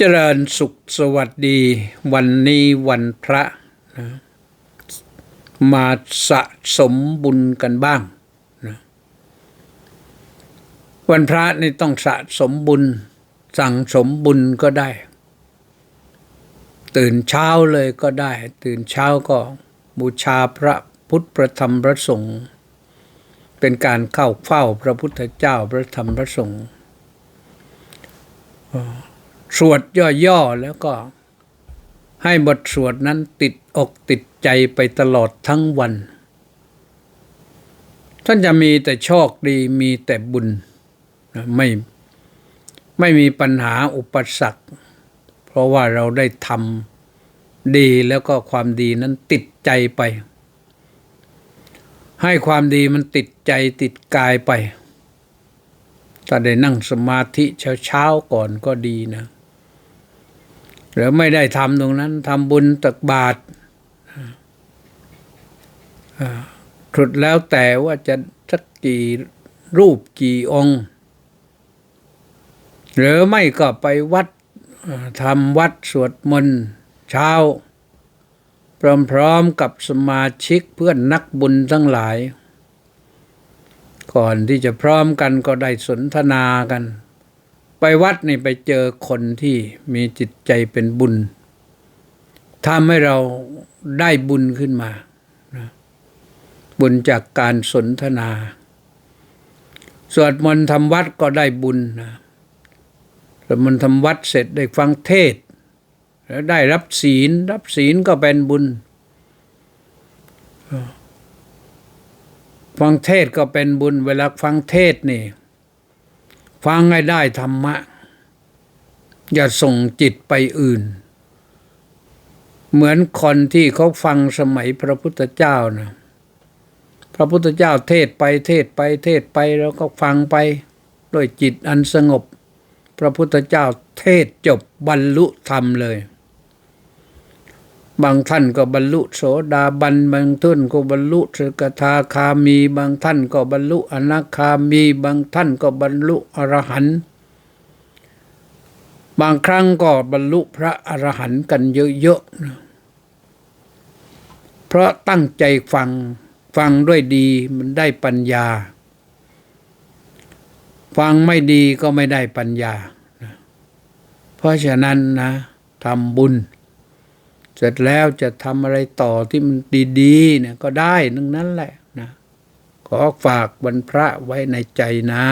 เจริญสุขสวัสดี วันนี้วันพระนะมาสะสมบุญกันบ้างนะวันพระนี่ต้องสะสมบุญ สั่งสมบุญก็ได้ ตื่นเช้าเลยก็ได้ ตื่นเช้าก็บูชาพระพุทธพระธรรมพระสงฆ์เป็นการเข้าเฝ้าพระพุทธเจ้าพระธรรมพระสงฆ์ สวดย่อๆแล้วก็ให้บทสวดนั้นติดอกติดใจไปตลอดทั้งวัน ท่านจะมีแต่โชคดีมีแต่บุญไม่ไม่มีปัญหาอุปสรรค เพราะว่าเราได้ทำดีแล้วก็ความดีนั้นติดใจไป ให้ความดีมันติดใจติดกายไปถ้าได้นั่งสมาธิเช้าๆก่อนก็ดีนะ หรือไม่ได้ทำตรงนั้นทำบุญตักบาตรสุดแล้วแต่ว่าจะสักกี่รูปกี่องค์ หรือไม่ก็ไปวัดทำวัดสวดมนต์เช้า พร้อมๆกับสมาชิกเพื่อนนักบุญทั้งหลาย ก่อนที่จะพร้อมกันก็ได้สนทนากัน ไปวัดนี่ไปเจอคนที่มีจิตใจเป็นบุญทำให้เราได้บุญขึ้นมานะบุญจากการสนทนา สวดมนต์ทำวัดก็ได้บุญนะสวดมนต์ทำวัดเสร็จได้ฟังเทศ แล้วได้รับศีล รับศีลก็เป็นบุญ ฟังเทศก็เป็นบุญ เวลาฟังเทศนี่ ฟังให้ได้ธรรมะ อย่าส่งจิตไปอื่น เหมือนคนที่เขาฟังสมัยพระพุทธเจ้านะพระพุทธเจ้าเทศไปเทศไปเทศไปแล้วก็ฟังไปด้วยจิตอันสงบ พระพุทธเจ้าเทศจบบรรลุธรรมเลย บางท่านก็บรรลุโสดาบันบางท่านก็บรรลุสกทาคามี บางท่านก็บรรลุอนาคามี บางท่านก็บรรลุอรหันต์บางครั้งก็บรรลุพระอรหันต์กันเยอะๆนะเพราะตั้งใจฟังฟังด้วยดีมันได้ปัญญา ฟังไม่ดีก็ไม่ได้ปัญญา เพราะฉะนั้นนะทำบุญ เสร็จแล้วจะทำอะไรต่อที่มันดีๆเนี่ยก็ได้นั่งนั้นแหละนะ ขอฝากวันพระไว้ในใจนะ